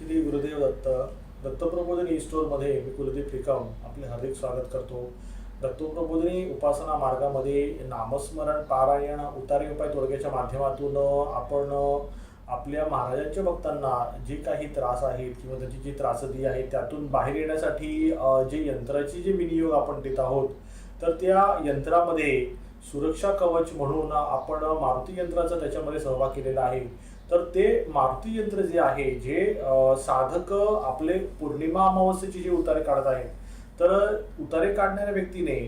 दत्त दत्तप्रबोधनी स्टोअरमध्ये मी कुलदीप निकम आपले हार्दिक स्वागत करतो. दत्तप्रबोधनी उपासना मार्गामध्ये नामस्मरण पारायण उतारी उपाय तोडग्याच्या माध्यमातून आपण आपल्या महाराजांच्या भक्तांना जे काही त्रास आहेत किंवा त्याची जी त्रासदी आहे त्यातून बाहेर येण्यासाठी जे यंत्राची जे विनियोग आपण देत आहोत तर त्या यंत्रामध्ये सुरक्षा कवच म्हणून आपण मारुती यंत्राचा त्याच्यामध्ये सहभाग केलेला आहे. तर ते मारुती यंत्र जे आहे जे साधक आपले पौर्णिमा अमावस्येचे जे उतारे काढत आहेत तर उतारे काढणाऱ्या व्यक्तीने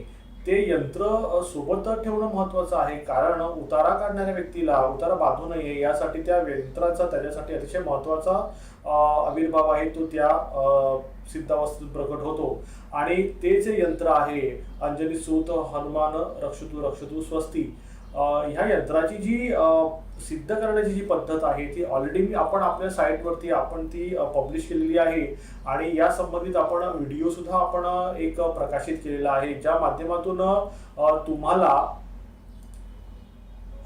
ते यंत्र सोबत ठेवणं महत्वाचं आहे. कारण उतारा काढणाऱ्या व्यक्तीला उतारा बांधू नये यासाठी त्या यंत्राचा त्याच्यासाठी अतिशय महत्त्वाचा आविर्भाव आहे तो त्या सिद्धावस्थेत प्रकट होतो. आणि ते जे यंत्र आहे अंजनी सूत हनुमान रक्षतू रक्षतू स्वस्ती ह्या यंत्राची जी सिद्ध करण्याची जी पद्धत आहे ती ऑलरेडी आपण आपल्या साईटवरती आपण ती पब्लिश केलेली आहे. आणि या संबंधित आपण व्हिडिओ सुद्धा आपण एक प्रकाशित केलेला आहे. ज्या माध्यमातून तुम्हाला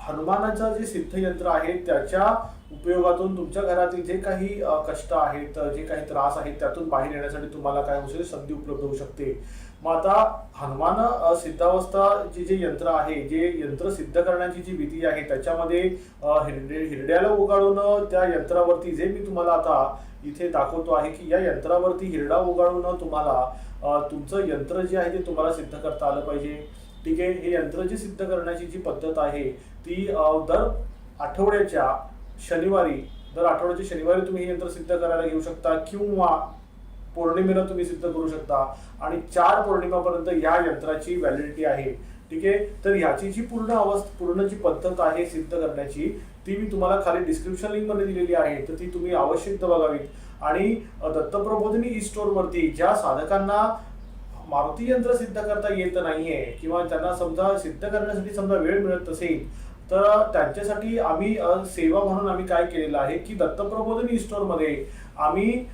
हनुमानाचं जे सिद्धयंत्र आहे त्याच्या उपयोगातून तुमच्या घरातील जे काही कष्ट आहेत जे काही त्रास आहेत त्यातून बाहेर येण्यासाठी तुम्हाला काय होऊ शकते संधी उपलब्ध होऊ शकते. मग आता हनुमान सिद्धावस्था जे जे यंत्र आहे जे यंत्र सिद्ध करण्याची जी विधी आहे त्याच्यामध्ये हिरडे हिरड्याला उगाळून त्या यंत्रावरती जे मी तुम्हाला आता इथे दाखवतो आहे की या यंत्रावरती हिरडा उगाळून तुम्हाला तुमचं यंत्र जे आहे ते तुम्हाला सिद्ध करता आलं पाहिजे. ठीक आहे? हे यंत्र जी सिद्ध करण्याची जी पद्धत आहे ती दर आठवड्याच्या शनिवारी दर आठवड्याच्या शनिवारी तुम्ही हे यंत्र सिद्ध करायला घेऊ शकता किंवा पौर्णिमेला तुम्ही सिद्ध करू शकता. आणि चार पौर्णिमापर्यंत या यंत्राची व्हॅलिडिटी आहे. ठीक आहे? तर ह्याची जी पूर्ण अवस्था पूर्ण जी पद्धत आहे सिद्ध करण्याची ती मी तुम्हाला खाली डिस्क्रिप्शन लिंकमध्ये दिलेली आहे. तर ती तुम्ही आवश्यक बघावीत. आणि दत्तप्रबोधिनी ई स्टोअर वरती ज्या साधकांना मारुती यंत्र सिद्ध करता येत नाहीये किंवा त्यांना समजा सिद्ध करण्यासाठी समजा वेळ मिळत असेल तर त्यांच्यासाठी आम्ही सेवा म्हणून आम्ही काय केलेलं आहे की दत्तप्रबोधनी स्टोअरमध्ये आम्ही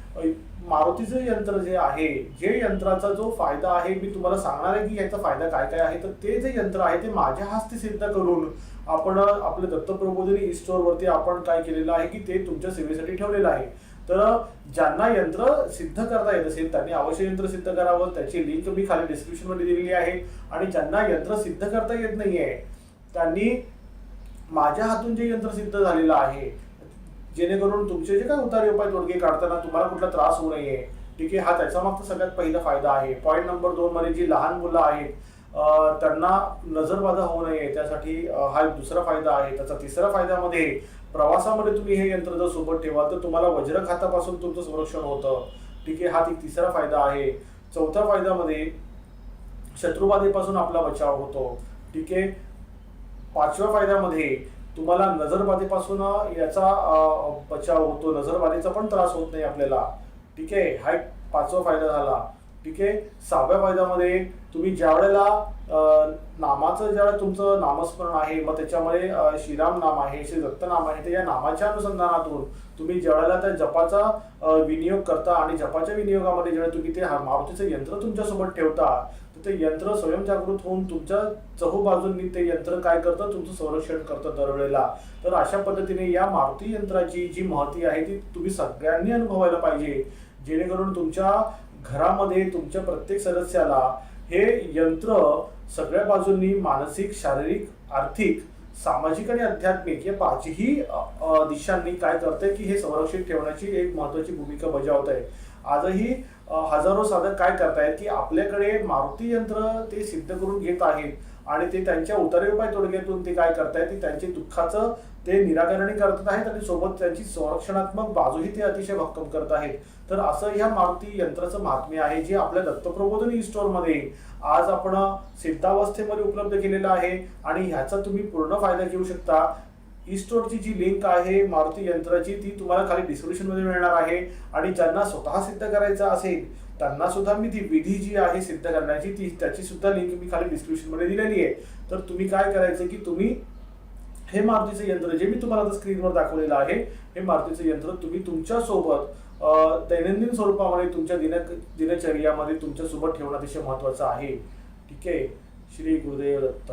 मारुतीचं यंत्र जे आहे जे यंत्राचा जो फायदा आहे मी तुम्हाला सांगणार आहे की याचा फायदा काय काय आहे तर ते जे यंत्र आहे ते माझ्या हस्ते सिद्ध करून आपण आपल्या दत्तप्रबोधनी स्टोअरवरती आपण काय केलेलं आहे की ते तुमच्या सेवेसाठी ठेवलेलं आहे. तर ज्यांना यंत्र सिद्ध करता येत असेल त्यांनी अवश्य यंत्र सिद्ध करावं. त्याची लिंक मी खाली डिस्क्रिप्शनमध्ये दिलेली आहे. आणि ज्यांना यंत्र सिद्ध करता येत नाहीये त्यांनी माझ्या हातून जे यंत्र सिद्ध झालेलं आहे जेणेकरून तुमचे जे काय उतारे उपाय तोडगे काढताना तुम्हाला कुठला त्रास होऊ नये. ठीक आहे? हा त्याचा मागचा सगळ्यात पहिला फायदा आहे. पॉईंट नंबर दोन मध्ये जी लहान मुलं आहेत त्यांना नजरबाधा होऊ नये. त्यासाठी हा दुसरा फायदा आहे. त्याचा तिसरा फायद्यामध्ये प्रवासामध्ये तुम्ही हे यंत्र जर सोबत ठेवा तर तुम्हाला वज्रघातापासून तुमचं संरक्षण होतं. ठीक आहे हा ती तिसरा फायदा आहे. चौथ्या फायद्यामध्ये शत्रुबाधेपासून आपला बचाव होतो. ठीक आहे पाचव्या फायद्यामध्ये तुम्हाला नजरबाधेपासून याचा बचाव होतो. नजरबाधेचा पण त्रास होत नाही आपल्याला. ठीक आहे हा एक पाचवा फायदा झाला. ठीक आहे? सहाव्या फायद्यामध्ये तुम्ही ज्या वेळेला नामाचं ज्यावेळेला तुमचं नामस्मरण आहे मग त्याच्यामध्ये श्रीराम नाम आहे श्री दत्त नाम आहे तर या नामाच्या अनुसंधानातून तुम्ही ज्यावेळेला त्या जपाचा विनियोग करता आणि जपाच्या विनियोगामध्ये ज्यावेळेला तुम्ही ते मारुतीचं यंत्र तुमच्यासोबत ठेवता तर ते यंत्र स्वयंजागृत होऊन तुमच्या चहूबाजूंनी ते यंत्र काय करतं? तुमचं संरक्षण करतं दरवेळेला. तर अशा पद्धतीने या मारुती यंत्राची जी महती आहे ती तुम्ही सगळ्यांनी अनुभवायला पाहिजे. जेणेकरून तुमच्या घरामध्ये तुमच्या प्रत्येक सदस्याला हे यंत्र सगळ्या बाजूंनी मानसिक शारीरिक आर्थिक सामाजिक आणि आध्यात्मिक या पाचही दिशांनी काय करते की हे संरक्षित ठेवण्याची एक महत्वाची भूमिका बजावत आहे आजही हजारो साधक काय करतायत की आपल्याकडे मारुती यंत्र ते सिद्ध करून घेत आहेत. आणि ते त्यांच्या उतारेपाय तोडग्यातून ते काय करतायत ते त्यांचे दुःखाचं ते निराकरणही करत आहेत आणि सोबत त्यांची संरक्षणात्मक बाजूही ते अतिशय भक्कम करत आहेत. तर असं ह्या मारुती यंत्राचं महात्म्य आहे जे आपल्या दत्तप्रबोधन ई स्टोअरमध्ये आज आपण सिद्धावस्थेमध्ये उपलब्ध केलेलं आहे आणि ह्याचा तुम्ही पूर्ण फायदा घेऊ शकता. ईस्टोरची जी लिंक आहे मारुती यंत्राची ती तुम्हाला खाली डिस्क्रिप्शनमध्ये मिळणार आहे. आणि ज्यांना स्वतः सिद्ध करायचं असेल त्यांना सुद्धा मी ती विधी जी आहे सिद्ध करण्याची ती त्याची सुद्धा लिंक मी खाली डिस्क्रिप्शनमध्ये दिलेली आहे. तर तुम्ही काय करायचं की तुम्ही हे मारुतीचं यंत्र जे मी तुम्हाला आता स्क्रीनवर दाखवलेलं आहे हे मारुतीचं यंत्र तुम्ही तुमच्यासोबत दैनंदिन स्वरूपामध्ये तुमच्या दिन दिनचर्यामध्ये तुमच्यासोबत ठेवणं अतिशय महत्त्वाचं आहे. ठीक आहे? श्री गुरुदेव दत्त.